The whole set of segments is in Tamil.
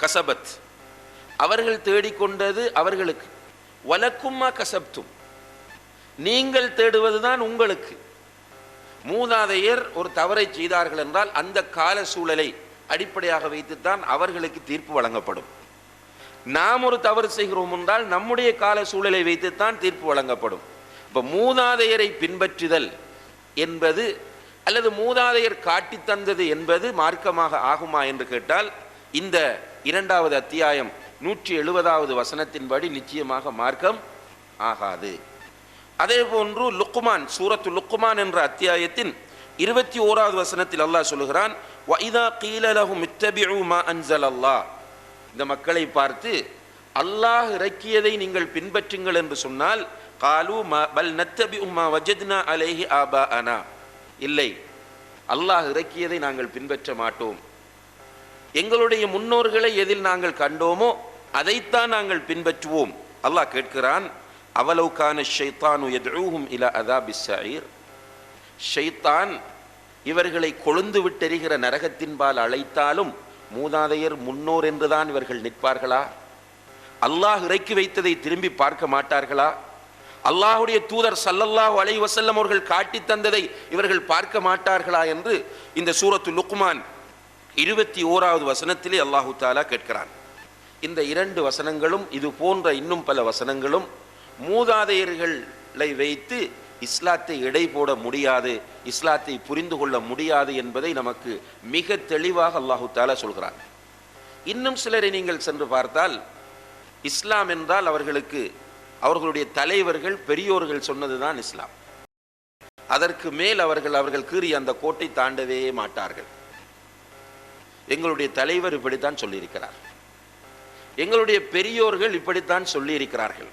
கசபத். அவர்கள் தேடிக்கொண்டது அவர்களுக்கு. வலக்கும்மா கசப்தும். நீங்கள் தேடுவதுதான் உங்களுக்கு. மூதாதையர் ஒரு தவறை செய்தார்கள் என்றால் அந்த கால சூழலை அடிப்படையாக வைத்துத்தான் அவர்களுக்கு தீர்ப்பு வழங்கப்படும். நாம் ஒரு தவறு செய்கிறோம் என்றால் நம்முடைய கால சூழலை வைத்துத்தான் தீர்ப்பு வழங்கப்படும். இப்போ மூதாதையரை பின்பற்றுதல் என்பது அல்லது மூதாதையர் காட்டி தந்தது என்பது மார்க்கமாக ஆகுமா என்று கேட்டால் இந்த இரண்டாவது அத்தியாயம் நூற்றி எழுபதாவது வசனத்தின்படி நிச்சயமாக மார்க்கம் ஆகாது. அதே போன்று லுக்குமான் சூரத்து லுக்குமான் என்ற அத்தியாயத்தின் இருபத்தி ஓராவது வசனத்தில் அல்லாஹ் சொல்லுகிறான் வைதா கீலலஹும் இத்தபிஉ மா அன்சல் அல்லாஹ் இந்த மக்களை பார்த்து அல்லாஹ் இறக்கியதை நீங்கள் பின்பற்றுங்கள் என்று சொன்னால் காலு பல் நத்தபி உம்மா வஜத்னா அலைஹி ஆபா அனா இல்லை அல்லாஹ் இறக்கியதை நாங்கள் பின்பற்ற மாட்டோம். எங்களுடைய முன்னோர்களை எதில் நாங்கள் கண்டோமோ அதைத்தான் நாங்கள் பின்பற்றுவோம். அல்லாஹ் கேட்கிறான் அவலவுக்கான ஷைத்தானு எதுவும் இல அதாபி சயீர் ஷைத்தான் இவர்களை கொழுந்து விட்டெறிகிற நரகத்தின்பால் அழைத்தாலும் மூதாதையர் முன்னோர் என்றுதான் இவர்கள் நிற்பார்களா? அல்லாஹ் இறக்கி வைத்ததை திரும்பி பார்க்க மாட்டார்களா? அல்லாஹுடைய தூதர் சல்லல்லாஹு அலை வசல்லம் அவர்கள் காட்டி தந்ததை இவர்கள் பார்க்க மாட்டார்களா என்று இந்த சூரத்து லுக்மான் இருபத்தி ஓராவது வசனத்திலே அல்லாஹு தாலா கேட்கிறான். இந்த இரண்டு வசனங்களும் இது போன்ற இன்னும் பல வசனங்களும் மூதாதையர்களை வைத்து இஸ்லாத்தை எடை போட முடியாது இஸ்லாத்தை புரிந்து கொள்ள முடியாது என்பதை நமக்கு மிக தெளிவாக அல்லாஹு தாலா சொல்கிறான். இன்னும் சிலரை நீங்கள் சென்று பார்த்தால் இஸ்லாம் என்றால் அவர்களுக்கு அவர்களுடைய தலைவர்கள் பெரியோர்கள் சொன்னதுதான் இஸ்லாம். அதற்கு மேல் அவர்கள் அவர்கள் கீறி அந்த கோட்டை தாண்டவே மாட்டார்கள். எங்களுடைய தலைவர் இப்படித்தான் சொல்லியிருக்கிறார். எங்களுடைய பெரியோர்கள் இப்படித்தான் சொல்லியிருக்கிறார்கள்.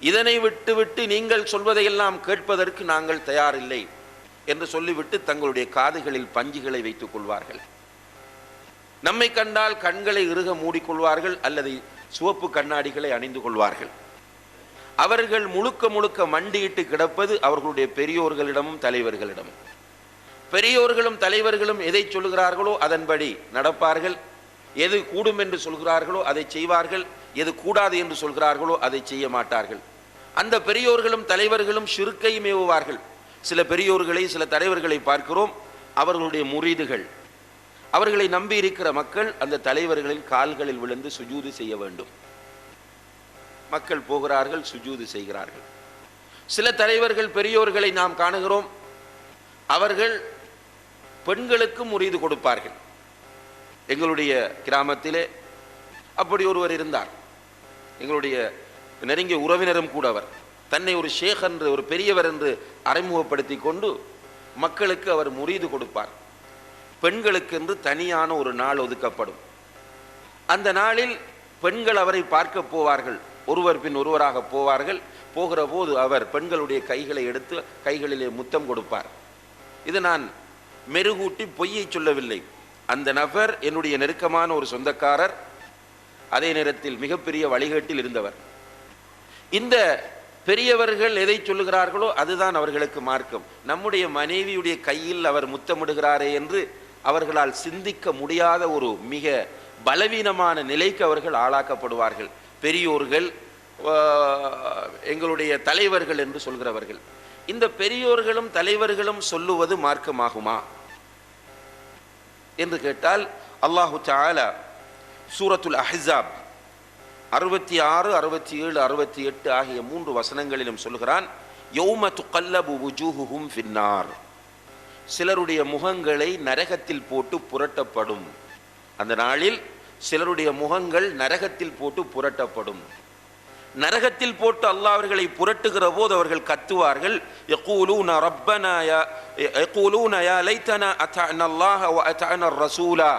இதனை விட்டுவிட்டு நீங்கள் சொல்வதையெல்லாம் கேட்பதற்கு நாங்கள் தயாரில்லை என்று சொல்லிவிட்டு தங்களுடைய காதுகளில் பஞ்சுகளை வைத்துக் கொள்வார்கள். நம்மை கண்டால் கண்களை இறுக மூடிக்கொள்வார்கள் அல்லது சிவப்பு கண்ணாடிகளை அணிந்து கொள்வார்கள். அவர்கள் முழுக்க முழுக்க மண்டியிட்டு கிடப்பது அவர்களுடைய பெரியோர்களிடமும் தலைவர்களிடமும். பெரியோர்களும் தலைவர்களும் எதை சொல்லுகிறார்களோ அதன்படி நடப்பார்கள். எது கூடும் என்று சொல்கிறார்களோ அதை செய்வார்கள். எது கூடாது என்று சொல்கிறார்களோ அதை செய்ய மாட்டார்கள். அந்த பெரியோர்களும் தலைவர்களும் ஷிருக்கை மேவுவார்கள். சில பெரியோர்களை சில தலைவர்களை பார்க்கிறோம். அவர்களுடைய முறிதுகள். அவர்களை நம்பி இருக்கிற மக்கள் அந்த தலைவர்களின் கால்களில் விழுந்து சுஜூது செய்ய வேண்டும். மக்கள் போகிறார்கள் சுஜூது செய்கிறார்கள். சில தலைவர்கள் பெரியோர்களை நாம் காணுகிறோம். அவர்கள் பெண்களுக்கும் முறிது கொடுப்பார்கள். எங்களுடைய கிராமத்திலே அப்படி ஒருவர் இருந்தார். எங்களுடைய நெருங்கிய உறவினரும் கூட அவர். தன்னை ஒரு ஷேக் என்று ஒரு பெரியவர் என்று அறிமுகப்படுத்தி கொண்டு மக்களுக்கு அவர் முறிது கொடுப்பார். பெண்களுக்கென்று தனியான ஒரு நாள் ஒதுக்கப்படும். அந்த நாளில் பெண்கள் அவரை பார்க்க போவார்கள். ஒருவர் பின் ஒருவராக போவார்கள். போகிற போது அவர் பெண்களுடைய கைகளை எடுத்து கைகளிலே முத்தம் கொடுப்பார். இது நான் மெருகூட்டி பொய்யை சொல்லவில்லை. அந்த நபர் என்னுடைய நெருக்கமான ஒரு சொந்தக்காரர். அதே நேரத்தில் மிகப்பெரிய வழிகேட்டில் இருந்தவர். இந்த பெரியவர்கள் எதை சொல்லுகிறார்களோ அதுதான் அவர்களுக்கு மார்க்கம். நம்முடைய மனைவியுடைய கையில் அவர் முத்தமிடுகிறாரே என்று அவர்களால் சிந்திக்க முடியாத ஒரு மிக பலவீனமான நிலைக்கு அவர்கள் ஆளாக்கப்படுவார்கள். பெரியோர்கள் எங்களுடைய தலைவர்கள் என்று சொல்கிறவர்கள். இந்த பெரியோர்களும் தலைவர்களும் சொல்லுவது மார்க்கமாகுமா? என்று கேட்டால் அல்லாஹு தஆலா சூரத்துல் அஹிசாப் அறுபத்தி ஆறு அறுபத்தி ஏழு அறுபத்தி எட்டு ஆகிய மூன்று வசனங்களிலும் சொல்கிறான் யௌம துகல்லபு உஜூஹுஹும் ஃபின்னார். சிலருடைய முகங்களை நரகத்தில் போட்டு புரட்டப்படும். அந்த நாளில் சிலருடைய முகங்கள் நரகத்தில் போட்டு புரட்டப்படும். நரகத்தில் போட்டு அல்லாஹ் அவர்களை புரட்டுகிற போது அவர்கள் கத்துவார்கள். யகூலூன ரப்பனா யா யகூலூன யா லைத்தனா அத்தஅன அல்லாஹ வ அத்தஅன ரசூலா.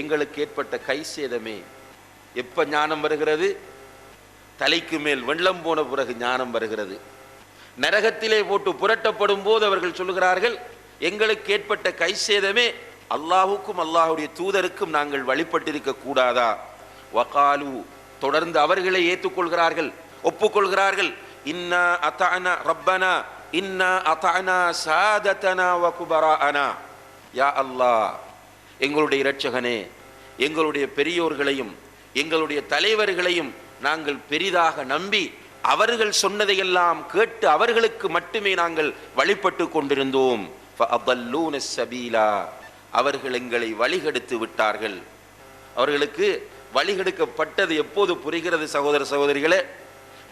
எங்களுக்கு ஏற்பட்ட கை சேதமே. எப்ப ஞானம் வருகிறது? தலைக்கு மேல் வெள்ளம் போன பிறகு ஞானம் வருகிறது. நரகத்திலே போட்டு புரட்டப்படும் போது அவர்கள் சொல்லுகிறார்கள் எங்களுக்கு ஏற்பட்ட கை சேதமே அல்லாஹுக்கும் அல்லாஹுடைய தூதருக்கும் நாங்கள் வழிபட்டிருக்க கூடாதா? வகாலு தொடர்ந்து அவர்களை ஏற்றுக்கொள்கிறார்கள் ஒப்புக்கொள்கிறார்கள். இன்னா அத்தானா ரப்பனா இன்னா அத்தானா சாதத்தனா வகுபரா அனா யா அல்லா எங்களுடைய இரட்சகனே எங்களுடைய பெரியோர்களையும் எங்களுடைய தலைவர்களையும் நாங்கள் பெரிதாக நம்பி அவர்கள் சொன்னதையெல்லாம் கேட்டு அவர்களுக்கு மட்டுமே நாங்கள் வழிபட்டு கொண்டிருந்தோம். அவர்கள் எங்களை வழிகெடுத்து விட்டார்கள். அவர்களுக்கு வழிகெடுக்கப்பட்டது எப்போது புரிகிறது சகோதர சகோதரிகளே?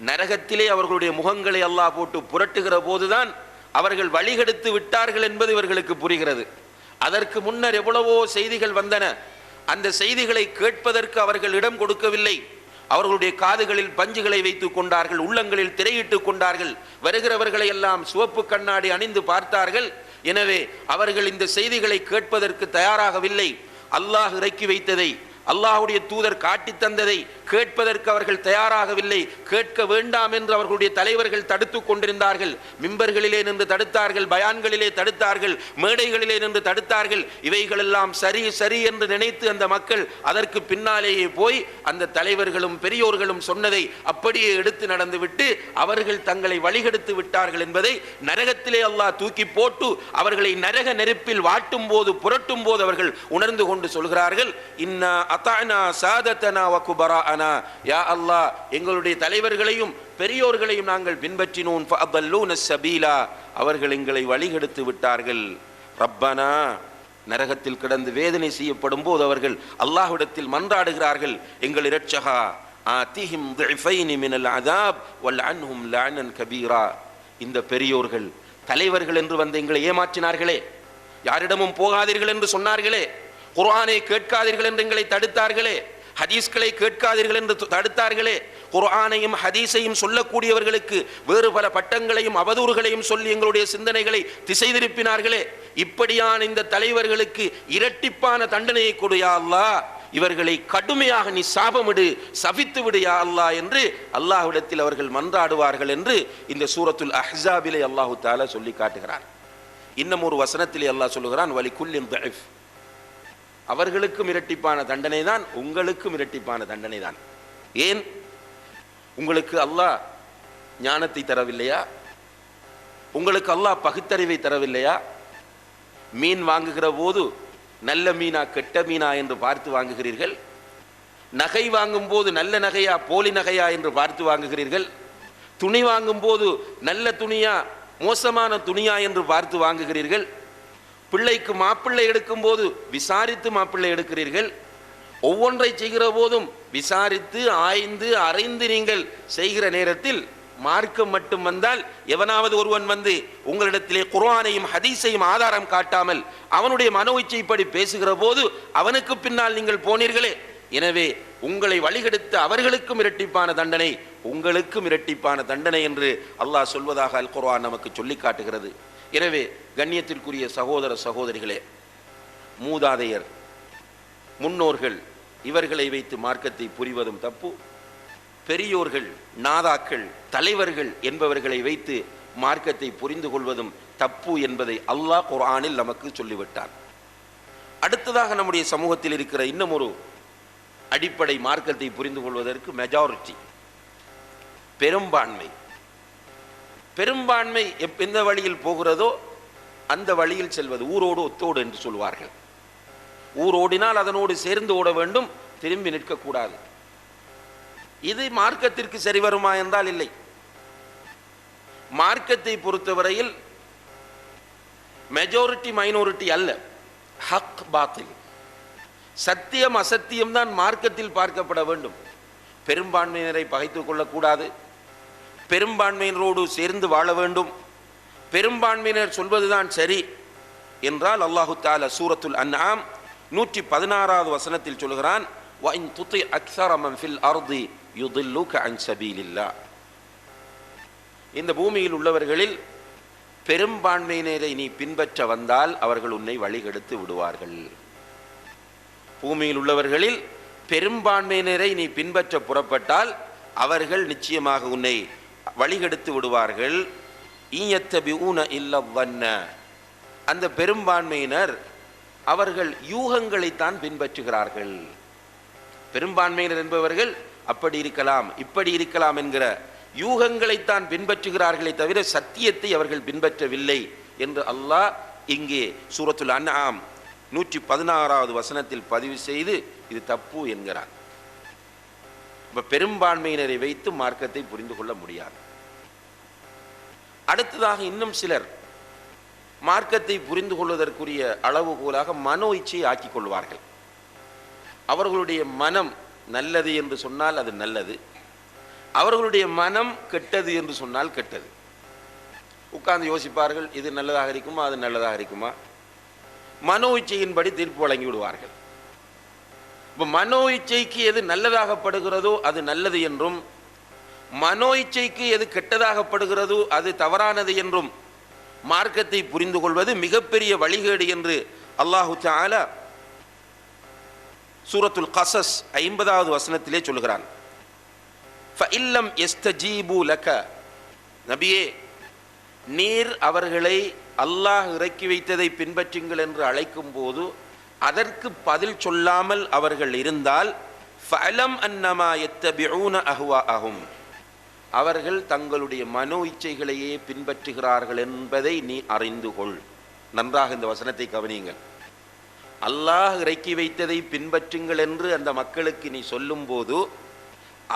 நரகத்திலே அவர்களுடைய முகங்களை அல்லாஹ் போட்டு புரட்டுகிற போதுதான் அவர்கள் வழிகெடுத்து விட்டார்கள் என்பது இவர்களுக்கு புரிகிறது. அதற்கு முன்னர் எவ்வளவோ செய்திகள் வந்தன. அந்த செய்திகளை கேட்பதற்கு அவர்கள் இடம் கொடுக்கவில்லை. அவர்களுடைய காதுகளில் பஞ்சுகளை வைத்துக் கொண்டார்கள் உள்ளங்களில் திரையிட்டுக் கொண்டார்கள் வருகிறவர்களை எல்லாம் சிவப்பு கண்ணாடி அணிந்து பார்த்தார்கள். எனவே அவர்கள் இந்த செய்திகளை கேட்பதற்கு தயாராகவில்லை. அல்லாஹ் இறக்கி வைத்ததை அல்லாஹ்வுடைய தூதர் காட்டி தந்ததை கேட்பதற்கு அவர்கள் தயாராகவில்லை. கேட்க வேண்டாம் என்று அவர்களுடைய தலைவர்கள் தடுத்து கொண்டிருந்தார்கள். மிம்பர்களிலே நின்று தடுத்தார்கள் பயான்களிலே தடுத்தார்கள் மேடைகளிலே நின்று தடுத்தார்கள். இவைகளெல்லாம் சரி சரி என்று நினைத்து அந்த மக்கள் அதற்கு பின்னாலேயே போய் அந்த தலைவர்களும் பெரியோர்களும் சொன்னதை அப்படியே எடுத்து நடந்துவிட்டு அவர்கள் தங்களை வழிகெடுத்து விட்டார்கள் என்பதை நரகத்திலே அல்லாஹ் தூக்கி போட்டு அவர்களை நரக நெருப்பில் வாட்டும் போது புரட்டும் போது அவர்கள் உணர்ந்து கொண்டு சொல்கிறார்கள் இன்னா அத்தானா சாதத்தனா வக்குபரா யா அல்லாஹ் எங்களுடைய தலைவர்களையும் பெரியோர்களையும் நாங்கள் பின்பற்றினோம். ஃபஅபல்லூன சபீலா. அவர்கள் எங்களை வழிகெடுத்து விட்டார்கள். ரப்பனா நரகத்தில் கிடந்து வேதனை செய்யப்படும் போது அவர்கள் அல்லாஹ்விடத்தில் மன்றாடுகிறார்கள். எங்கள் இரட்சகா ஆதிஹிம் துஃபைனி மினல் அதாப் வல் அன்ஹும் லஅனன் கபீரா. இந்த பெரியோர்கள் தலைவர்கள் என்று வந்து எங்களை ஏமாற்றினார்களே. யாரிடமும் போகாதீர்கள் என்று சொன்னார்களே. குர்ஆனை கேட்காதீர்கள் என்று எங்களை தடுத்தார்களே ஹதீஸ்களை கேட்காதீர்கள் என்று தடுத்தார்களே குர்ஆனையும் ஹதீஸையும் சொல்லக்கூடியவர்களுக்கு வேறு பல பட்டங்களையும் அவதூறுகளையும் சொல்லி எங்களுடைய சிந்தனைகளை திசை திருப்பினார்களே இப்படியான இந்த தலைவர்களுக்கு இரட்டிப்பான தண்டனையை கொடு யா அல்லாஹ் இவர்களை கடுமையாக நீ சாபமிடு சபித்து விடுயா அல்லா அல்லாஹ் என்று அல்லாஹ்விடத்தில் அவர்கள் மன்றாடுவார்கள் என்று இந்த சூரத்துல் அஹ்சாபிலே அல்லாஹு தாலா சொல்லி காட்டுகிறார் இன்னும் ஒரு வசனத்திலே அல்லாஹ் சொல்லுகிறான் வலி குல்லின் அவர்களுக்கும் இரட்டிப்பான தண்டனை தான் உங்களுக்கும் இரட்டிப்பான தண்டனை தான் ஏன்? உங்களுக்கு அல்லாஹ் ஞானத்தை தரவில்லையா? உங்களுக்கு அல்லாஹ் பகுத்தறிவை தரவில்லையா? மீன் வாங்குகிற போது நல்ல மீனா கெட்ட மீனா என்று பார்த்து வாங்குகிறீர்கள்? நகை வாங்கும் போது நல்ல நகையா போலி நகையா என்று பார்த்து வாங்குகிறீர்கள்? துணி வாங்கும் போது நல்ல துணியா மோசமான துணியா என்று பார்த்து வாங்குகிறீர்கள்? பிள்ளைக்கு மாப்பிள்ளை எடுக்கும் போது விசாரித்து மாப்பிள்ளை எடுக்கிறீர்கள். ஒவ்வொன்றை செய்கிற போதும் விசாரித்து ஆய்ந்து அறைந்து நீங்கள் செய்கிற நேரத்தில் மார்க்கம் மட்டும் வந்தால் எவனாவது ஒருவன் வந்து உங்களிடத்திலே குர்ஆனையும் ஹதீஸையும் ஆதாரம் காட்டாமல் அவனுடைய மனோ இச்சைப்படி பேசுகிற போது அவனுக்கு பின்னால் நீங்கள் போனீர்களே. எனவே உங்களை வழிகெடுத்து அவர்களுக்கும் இரட்டிப்பான தண்டனை உங்களுக்கும் இரட்டிப்பான தண்டனை என்று அல்லாஹ் சொல்வதாக அல் குர்ஆன் நமக்கு சொல்லி காட்டுகிறது. எனவே கண்ணியத்திற்குரிய சகோதர சகோதரிகளே மூதாதையர் முன்னோர்கள் இவர்களை வைத்து மார்க்கத்தை புரிவதும் தப்பு. பெரியோர்கள் நாதாக்கள் தலைவர்கள் என்பவர்களை வைத்து மார்க்கத்தை புரிந்து கொள்வதும் தப்பு என்பதை அல்லாஹ் குரானில் நமக்கு சொல்லிவிட்டான். அடுத்ததாக நம்முடைய சமூகத்தில் இருக்கிற இன்னும் ஒரு அடிப்படை மார்க்கத்தை புரிந்து கொள்வதற்கு மெஜாரிட்டி பெரும்பான்மை. பெரும்பான்மை எப்- எந்த வழியில் போகிறதோ அந்த வழியில் செல்வது. ஊரோடு ஒத்தோடு என்று சொல்வார்கள். ஊரோடினால் அதனோடு சேர்ந்து ஓட வேண்டும் திரும்பி நிற்கக்கூடாது. இது மார்க்கத்திற்கு சரி வருமா என்றால் இல்லை. மார்க்கத்தை பொறுத்தவரையில் மெஜாரிட்டி மைனாரிட்டி அல்ல. ஹக் பாத்தில் சத்தியம் அசத்தியம் தான் மார்க்கத்தில் பார்க்கப்பட வேண்டும். பெரும்பான்மையினரை பகைத்துக் கொள்ளக்கூடாது. பெரும்பான்மையினரோடு சேர்ந்து வாழ வேண்டும். பெரும்பான்மையினர் சொல்வதுதான் சரி என்றால் அல்லாஹு தால சூரத்துல் அன்ஆம் நூற்றி பதினாறாவது வசனத்தில் சொல்கிறான் இந்த பூமியில் உள்ளவர்களில் பெரும்பான்மையினரை நீ பின்பற்ற வந்தால் அவர்கள் உன்னை வழிகெடுத்து விடுவார்கள். பூமியில் உள்ளவர்களில் பெரும்பான்மையினரை நீ பின்பற்ற புறப்பட்டால் அவர்கள் நிச்சயமாக உன்னை வழிகெடுத்து விடுவார்கள். ஈயத்தபிஊன இல்லவன்ன அந்த பெரும்பான்மையினர் அவர்கள் யூகங்களைத்தான் பின்பற்றுகிறார்கள். பெரும்பான்மையினர் என்பவர்கள் அப்படி இருக்கலாம் இப்படி இருக்கலாம் என்கிற யூகங்களைத்தான் பின்பற்றுகிறார்களே தவிர சத்தியத்தை அவர்கள் பின்பற்றவில்லை என்று அல்லாஹ் இங்கே சூரத்துல் அன்ஆம் நூற்றி பதினாறாவது வசனத்தில் பதிவு செய்து இது தப்பு என்கிறான். இப்ப பெரும்பான்மையினரை வைத்து மார்க்கத்தை புரிந்து கொள்ள முடியாது. அடுத்ததாக இன்னும் சிலர் மார்க்கத்தை புரிந்து கொள்வதற்குரிய அளவுகோலாக மனோ இச்சையை ஆக்கிக் கொள்வார்கள். அவர்களுடைய மனம் நல்லது என்று சொன்னால் அது நல்லது. அவர்களுடைய மனம் கெட்டது என்று சொன்னால் கெட்டது. உட்கார்ந்து யோசிப்பார்கள் இது நல்லதாக இருக்குமா அது நல்லதாக இருக்குமா? மனோ இச்சையின்படி தீர்ப்பு வழங்கி விடுவார்கள். இப்போ மனோ இச்சைக்கு எது நல்லதாகப்படுகிறதோ அது நல்லது என்றும் மனோ இச்சைக்கு எது கெட்டதாகப்படுகிறதோ அது தவறானது என்றும் மார்க்கத்தை புரிந்து கொள்வது மிகப்பெரிய வழிகேடு என்று அல்லாஹு தஆலா சூரத்துல் கசஸ் ஐம்பதாவது வசனத்திலே சொல்கிறான். ஃபஇல்லம் எஸ்தஜீபு லக. நபியே நீர் அவர்களை அல்லாஹ் இறக்கி வைத்ததை பின்பற்றுங்கள் என்று அழைக்கும் போது அதற்கு பதில் சொல்லாமல் அவர்கள் இருந்தால் ஃபலம் அன்னமா எத்தபிஊன அஹ்வா அஹும் அவர்கள் தங்களுடைய மனோ இச்சைகளையே பின்பற்றுகிறார்கள் என்பதை நீ அறிந்து கொள். நன்றாக இந்த வசனத்தை கவனியுங்கள். அல்லாஹ் இறக்கி வைத்ததை பின்பற்றுங்கள் என்று அந்த மக்களுக்கு நீ சொல்லும்போது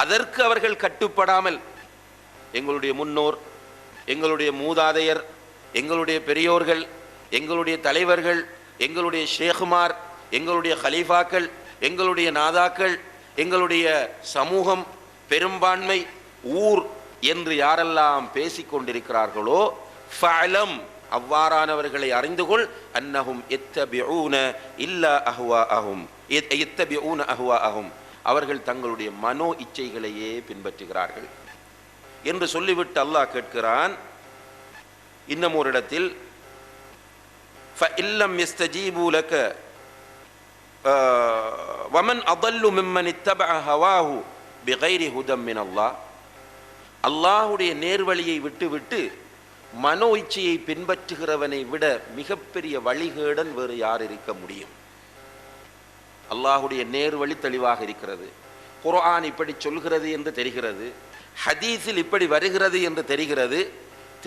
அதற்கு அவர்கள் கட்டுப்படாமல் எங்களுடைய முன்னோர் எங்களுடைய மூதாதையர் எங்களுடைய பெரியோர்கள் எங்களுடைய தலைவர்கள் எங்களுடைய ஷேகுமார் எங்களுடைய ஹலீஃபாக்கள் எங்களுடைய நாதாக்கள் எங்களுடைய சமூகம் பெரும்பான்மை ஊர் என்று யாரெல்லாம் பேசிக்கொண்டிருக்கிறார்களோ ஃபலம் அவ்வாறானவர்களை அறிந்து கொள். அன்னஹும் எத்தபியூன இல்லா அஹ்வா அஹும் எத்தபியூன அஹ்வா அஹும் அவர்கள் தங்களுடைய மனோ இச்சைகளையே பின்பற்றுகிறார்கள். என்று சொல்லிவிட்டு அல்லாஹ் கேட்கிறான் இன்னும் ஒரு இடத்தில் فَإِلَّمْ يَسْتَجِيبُوا لَكَ وَمَنْ أَضَلُّ مِمَّنِ اتَّبَعَ هَوَاهُ بِغَيْرِ هُدًى مِنَ اللَّهِ அல்லாஹுடைய நேர்வழியை விட்டுவிட்டு மனோ இச்சையை பின்பற்றுகிறவனை விட மிகப்பெரிய வழிகேடன் வேறு யார் இருக்க முடியும் அல்லாஹுடைய நேர்வழி தெளிவாக இருக்கிறது குர்ஆன் இப்படி சொல்கிறது என்று தெரிகிறது ஹதீஸில் இப்படி வருகிறது என்று தெரிகிறது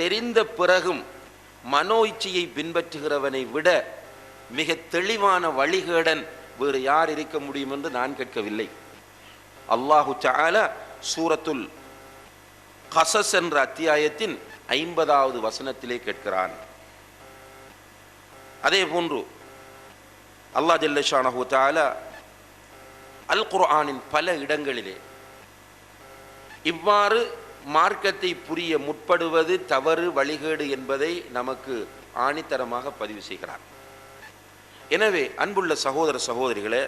தெரிந்த பிறகும் மனோ இச்சையை பின்பற்றுகிறவனை விட மிக தெளிவான வழிகேடன் வேறு யார் இருக்க முடியும் என்று நான் கேட்கவில்லை. அல்லாஹு சால சூரத்துல் கசஸ் என்ற அத்தியாயத்தின் ஐம்பதாவது வசனத்திலே கேட்கிறான். அதே போன்று அல்லாஹ் ஜல்லஷானஹு தால அல் குர்ஆனின் பல இடங்களிலே இவ்வாறு மார்க்கத்தை புரிய முற்படுவது தவறு வழிகேடு என்பதை நமக்கு ஆணித்தரமாக பதிவு செய்கிறார். எனவே அன்புள்ள சகோதர சகோதரிகளே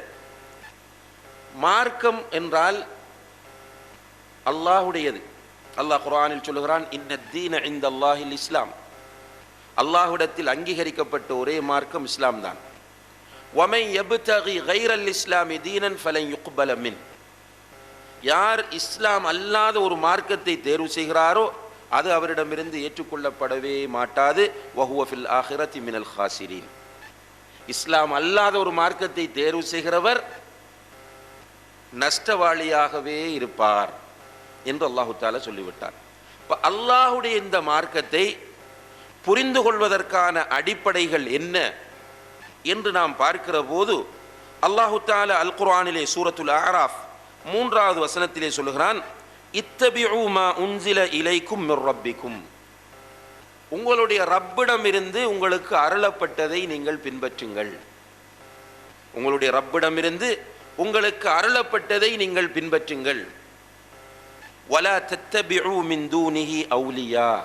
மார்க்கம் என்றால் அல்லாஹுடையது. அல்லாஹ் குரானில் சொல்லுகிறான் இன்ன தீன இந்த அல்லாஹில் இஸ்லாம் அல்லாஹுடத்தில் அங்கீகரிக்கப்பட்ட ஒரே மார்க்கம் இஸ்லாம் தான் ஒமை எபுதகி கைரல் இஸ்லாமி தீனன் ஃபலை யுக்பலமின் யார் இஸ்லாம் அல்லாத ஒரு மார்க்கத்தை தேர்வு செய்கிறாரோ அது அவரிடமிருந்து ஏற்றுக்கொள்ளப்படவே மாட்டாது. வஹுவஃபில் ஆஹிரத்தி மினல் ஹாசிரீன். இஸ்லாம் அல்லாத ஒரு மார்க்கத்தை தேர்வு செய்கிறவர் நஷ்டவாளியாகவே இருப்பார் என்று அல்லாஹு தாலா சொல்லிவிட்டார். இப்போ அல்லாஹுடைய இந்த மார்க்கத்தை புரிந்து கொள்வதற்கான அடிப்படைகள் என்ன என்று நாம் பார்க்கிற போது அல்லாஹு தாலா அல் குர்ஆனிலே சூரத்துல் ஆராஃப் மூன்றாவது வசனத்திலே சொல்லுகிறான் இத்தபிஉ மா உன்சில இலைக்கும் ரப்பிக்கும். உங்களுடைய ரப்பிடமிருந்து உங்களுக்கு அருளப்பட்டதை நீங்கள் பின்பற்றுங்கள். உங்களுடைய ரப்பிடமிருந்து உங்களுக்கு அருளப்பட்டதை நீங்கள் பின்பற்றுங்கள். வலா தத்தபிஉ மின் தூனிஹி அவுலியா.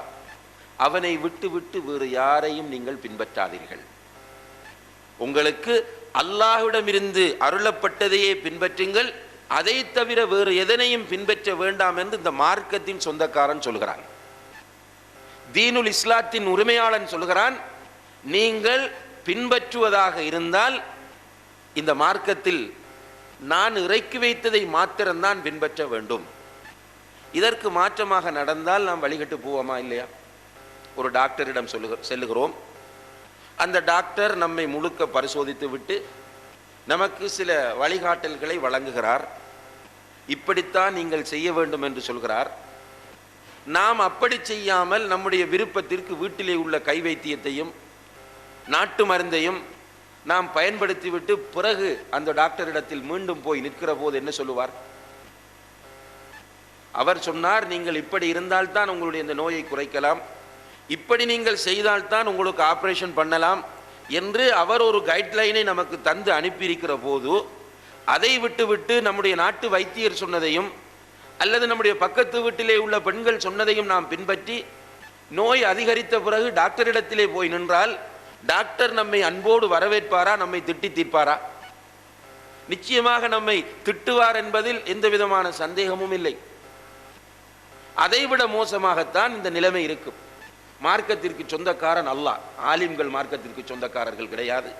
அவனை விட்டு விட்டு வேறு யாரையும் நீங்கள் பின்பற்றாதீர்கள். உங்களுக்கு அல்லாஹ்விடமிருந்து அருளப்பட்டதையே பின்பற்றுங்கள். அதை தவிர வேறு எதனையும் பின்பற்ற வேண்டாம் என்று இந்த மார்க்கத்தின் சொந்தக்காரன் சொல்கிறான். தீனுல் இஸ்லாத்தின் உரிமையாளன் சொல்கிறான் நீங்கள் பின்பற்றுவதாக இருந்தால் இந்த மார்க்கத்தில் நான் இறக்கி வைத்ததை மாத்திரம்தான் பின்பற்ற வேண்டும். இதற்கு மாற்றமாக நடந்தால் நாம் வழிகட்டு போவோமா இல்லையா? ஒரு டாக்டரிடம் சொல்லுக செல்லுகிறோம். அந்த டாக்டர் நம்மை முழுக்க பரிசோதித்து விட்டு நமக்கு சில வழிகாட்டல்களை வழங்குகிறார். இப்படித்தான் நீங்கள் செய்ய வேண்டும் என்று சொல்கிறார். நாம் அப்படி செய்யாமல் நம்முடைய விருப்பத்திற்கு வீட்டிலே உள்ள கை வைத்தியத்தையும் நாட்டு மருந்தையும் நாம் பயன்படுத்திவிட்டு பிறகு அந்த டாக்டரிடத்தில் மீண்டும் போய் நிற்கிற போது என்ன சொல்லுவார்? அவர் சொன்னார் நீங்கள் இப்படி இருந்தால்தான் உங்களுடைய இந்த நோயை குறைக்கலாம். இப்படி நீங்கள் செய்தால்தான் உங்களுக்கு ஆப்ரேஷன் பண்ணலாம். என்று அவர் ஒரு கைட்லைனை நமக்கு தந்து அனுப்பியிருக்கிற போது அதை விட்டுவிட்டு நம்முடைய நாட்டு வைத்தியர் சொன்னதையும் அல்லது நம்முடைய பக்கத்து வீட்டிலே உள்ள பெண்கள் சொன்னதையும் நாம் பின்பற்றி நோய் அதிகரித்த பிறகு டாக்டரிடத்திலே போய் நின்றால் டாக்டர் நம்மை அன்போடு வரவேற்பாரா நம்மை திட்டி தீர்ப்பாரா? நிச்சயமாக நம்மை திட்டுவார் என்பதில் எந்த விதமான சந்தேகமும் இல்லை. அதைவிட மோசமாகத்தான் இந்த நிலைமை இருக்கும். மார்க்கத்திற்கு சொந்தக்காரன் அல்லாஹ் ஆலிம்கள் மார்க்கத்திற்கு சொந்தக்காரர்கள் கிடையாது.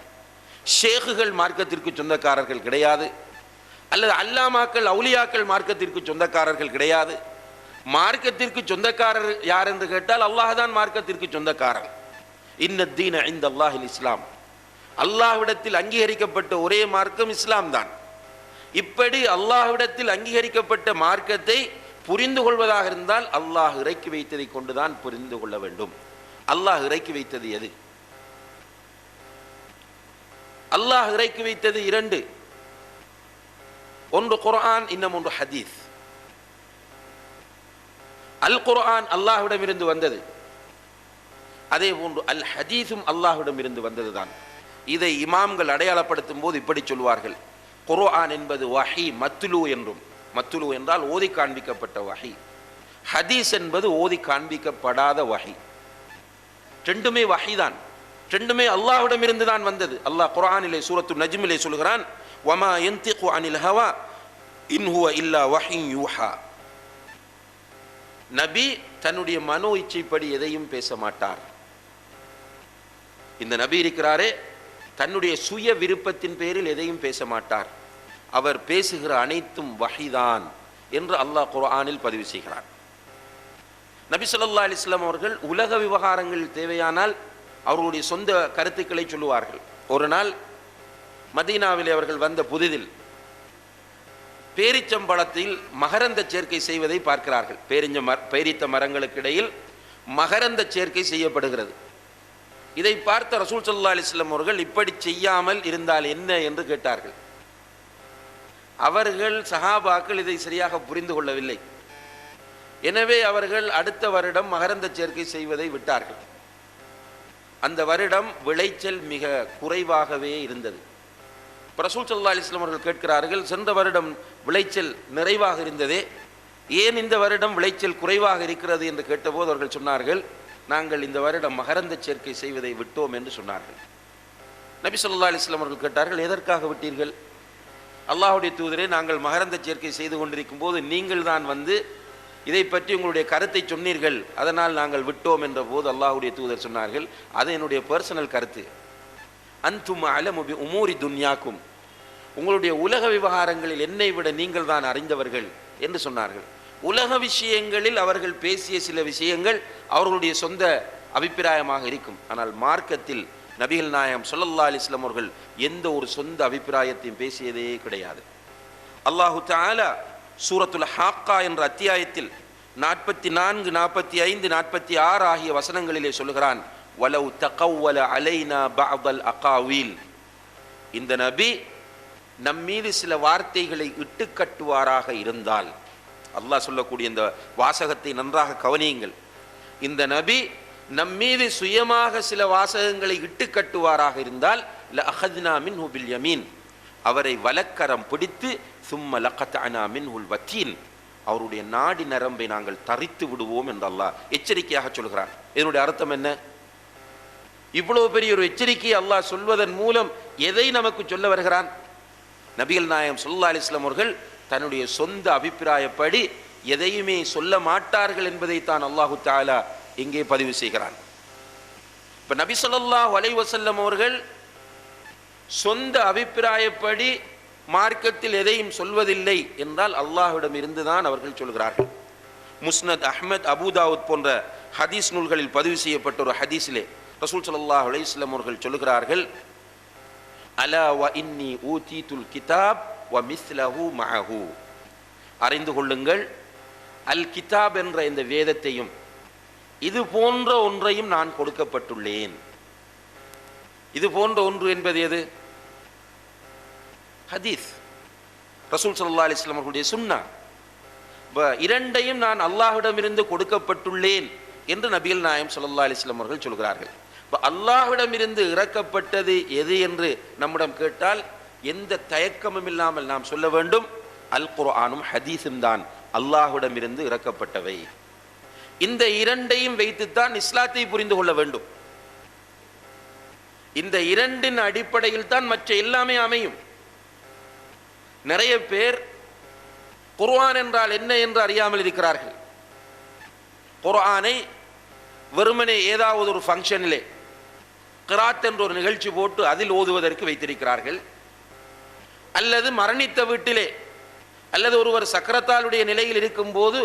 ஷேகுகள் மார்க்கத்திற்கு சொந்தக்காரர்கள் கிடையாது. அல்லது அல்லாமாக்கள் அவுலியாக்கள் மார்க்கத்திற்கு சொந்தக்காரர்கள் கிடையாது. மார்க்கத்திற்கு சொந்தக்காரர் யார் என்று கேட்டால் அல்லாஹ் தான் மார்க்கத்திற்கு சொந்தக்காரன். இன்னத்தீன ஐந்த அல்லாஹில் இஸ்லாம். அல்லாஹ்விடத்தில் அங்கீகரிக்கப்பட்ட ஒரே மார்க்கம் இஸ்லாம் தான். இப்படி அல்லாஹ்விடத்தில் அங்கீகரிக்கப்பட்ட மார்க்கத்தை புரிந்து கொள்வதாக இருந்தால் அல்லாஹ் இறக்கி வைத்ததை கொண்டுதான் புரிந்து கொள்ள வேண்டும். அல்லாஹ் இறக்கி வைத்தது எது? அல்லாஹ் இறக்கி வைத்தது இரண்டு. ஒன்று குர்ஆன் இன்னும் ஒன்று ஹதீஸ். அல் குர்ஆன் அல்லாஹ்விடம் இருந்து வந்தது. அதே போன்று அல் ஹதீஸும் அல்லாஹ்விடம் இருந்து வந்ததுதான். இதை இமாம்கள் அடையாளப்படுத்தும் போது இப்படி சொல்வார்கள். குர்ஆன் என்பது வஹி மத்துலு என்றும். மத்துலு என்றால் ஓதி காண்பிக்கப்பட்ட வகை. ஹதீஸ் என்பது ஓதி காண்பிக்கப்படாத வகை. ரெண்டுமே வகைதான். ரெண்டுமே அல்லாஹ்விடம் இருந்து தான் வந்தது. அல்லாஹ் குரானிலே சூரத்து நஜ்மிலே சொல்கிறான் வமா யன்திகு அனில் ஹவா இன்ஹுவ இல்லா வஹி யூஹா. நபி தன்னுடைய மனோ இச்சைப்படி எதையும் பேச மாட்டார். இந்த நபி இருக்கிறாரே தன்னுடைய சுய விருப்பத்தின் பேரில் எதையும் பேச மாட்டார். அவர் பேசுகிற அனைத்தும் வஹிதான் என்று அல்லாஹ் குர்ஆனில் பதிவு செய்கிறார். நபி சொல்லா அலிஸ்லாம் அவர்கள் உலக விவகாரங்கள் தேவையானால் அவர்களுடைய சொந்த கருத்துக்களை சொல்லுவார்கள். ஒரு நாள் மதீனாவிலே அவர்கள் வந்த புதிதில் பேரிச்சம்பழத்தில் மகரந்த சேர்க்கை செய்வதை பார்க்கிறார்கள். பேரிஞ்ச மர பேரித்த மரங்களுக்கு இடையில் மகரந்த சேர்க்கை செய்யப்படுகிறது. இதை பார்த்த ரசூல் சல்லா அலிஸ்லாம் அவர்கள் இப்படி செய்யாமல் இருந்தால் என்ன என்று கேட்டார்கள். அவர்கள் சஹாபாக்கள் இதை சரியாக புரிந்து கொள்ளவில்லை. எனவே அவர்கள் அடுத்த வருடம் மகரந்த சேர்க்கை செய்வதை விட்டார்கள். அந்த வருடம் விளைச்சல் மிக குறைவாகவே இருந்தது. பிரசூல் சல்லா அலிஸ்லாம் அவர்கள் கேட்கிறார்கள் சென்ற வருடம் விளைச்சல் நிறைவாக இருந்ததே? ஏன் இந்த வருடம் விளைச்சல் குறைவாக இருக்கிறது? என்று கேட்டபோது அவர்கள் சொன்னார்கள் நாங்கள் இந்த வருடம் மகரந்த சேர்க்கை செய்வதை விட்டோம் என்று சொன்னார்கள். நபி சொல்லா அலிஸ்லாம் அவர்கள் கேட்டார்கள் எதற்காக விட்டீர்கள்? அல்லாஹுடைய தூதரே நாங்கள் மகரந்த சேர்க்கை செய்து கொண்டிருக்கும் போது நீங்கள் தான் வந்து இதை பற்றி உங்களுடைய கருத்தை சொன்னீர்கள். அதனால் நாங்கள் விட்டோம் என்ற போது அல்லாஹுடைய தூதர் சொன்னார்கள் அது என்னுடைய பர்சனல் கருத்து. அந்தும் அலமுபி உமூரி துன்யாக்கும். உங்களுடைய உலக விவகாரங்களில் என்னை விட நீங்கள் தான் அறிந்தவர்கள் என்று சொன்னார்கள். உலக விஷயங்களில் அவர்கள் பேசிய சில விஷயங்கள் அவர்களுடைய சொந்த அபிப்பிராயமாக இருக்கும். ஆனால் மார்க்கத்தில் நபிகள் நாயகம் சொல்லல்லா அலிஸ்லாம் அவர்கள் எந்த ஒரு சொந்த அபிப்பிராயத்தையும் பேசியதே கிடையாது. அல்லாஹு தாலா சூரத்துல் ஹாக்கா என்ற அத்தியாயத்தில் நாற்பத்தி நான்கு நாற்பத்தி ஐந்து நாற்பத்தி ஆறு ஆகிய வசனங்களிலே சொல்கிறான் வலவு தகவல அலைனா பாபல் அகாவில். இந்த நபி நம் மீது சில வார்த்தைகளை இட்டு கட்டுவாராக இருந்தால் அல்லாஹ் சொல்லக்கூடிய இந்த வாசகத்தை நன்றாக கவனியுங்கள். இந்த நபி நம் மீது சுயமாக சில வாசகங்களை இட்டு கட்டுவாராக இருந்தால் ல அஹத்னா மின்ஹு யமீன். அவரை வலக்கரம் பிடித்து சும்ம லக்கத்தனா மின்ஹுல் வத்தீன். அவருடைய நாடி நரம்பை நாங்கள் தரித்து விடுவோம் என்று அல்லாஹ் எச்சரிக்கையாக சொல்கிறார் இதனுடைய அர்த்தம் என்ன? இவ்வளவு பெரிய ஒரு எச்சரிக்கை அல்லாஹ் சொல்வதன் மூலம் எதை நமக்கு சொல்ல வருகிறான்? நபிகள் நாயம் சொல்லா அலிஸ்லாம் அவர்கள் தன்னுடைய சொந்த அபிப்பிராயப்படி எதையுமே சொல்ல மாட்டார்கள் என்பதை தான் அல்லாஹு தாலா இங்கே பதிவு செய்கிறான். இப்ப நபி ஸல்லல்லாஹு அலைஹி அவர்கள் சொந்த அபிப்பிராயப்படி மார்க்கத்தில் எதையும் சொல்வதில்லை என்றால் அல்லாஹ்விடம் இருந்துதான் அவர்கள் சொல்கிறார்கள். முஸ்னத் அஹ்மத் அபுதாவுத் போன்ற ஹதீஸ் நூல்களில் பதிவு செய்யப்பட்ட ஒரு ஹதீஸிலே ரசூல் சல்லா அலைஹி அவர்கள் சொல்கிறார்கள் அலா வ இன்னி ஊதீதுல் கிதாப் வ மிஸ்லஹு மஹூ அறிந்து கொள்ளுங்கள் அல் கிதாப் என்ற இந்த வேதத்தையும் இது போன்ற ஒன்றையும் நான் கொடுக்கப்பட்டுள்ளேன். இது போன்ற ஒன்று என்பது எது? ஹதீஸ். ரசூல் சல்லா அலிஸ்லாம் அவர்களுடைய சுன்னா. இரண்டையும் நான் அல்லாஹ்விடமிருந்து கொடுக்கப்பட்டுள்ளேன் என்று நபிகள் நாயம் ஸல்லல்லாஹு அலிஸ்லாம் அவர்கள் சொல்கிறார்கள். இப்போ அல்லாஹ்விடமிருந்து இறக்கப்பட்டது எது என்று நம்மிடம் கேட்டால் எந்த தயக்கமும் இல்லாமல் நாம் சொல்ல வேண்டும் அல் குர்ஆனும் ஹதீஸும் தான் அல்லாஹ்விடமிருந்து இறக்கப்பட்டவை. இந்த இரண்டையும் வைத்துத்தான் இஸ்லாத்தை புரிந்து கொள்ள வேண்டும். இந்த இரண்டின் அடிப்படையில் தான் மற்ற எல்லாமே அமையும். நிறைய பேர் குர்ஆன் என்றால் என்ன என்று அறியாமல் இருக்கிறார்கள். குர்ஆனை வெறுமனே ஏதாவது ஒரு ஃபங்க்ஷனிலே கிராத் என்ற ஒரு நிகழ்ச்சி போட்டு அதில் ஓதுவதற்கு வைத்திருக்கிறார்கள். அல்லது மரணித்த வீட்டிலே அல்லது ஒருவர் சக்கரத்தாளுடைய நிலையில் இருக்கும்போது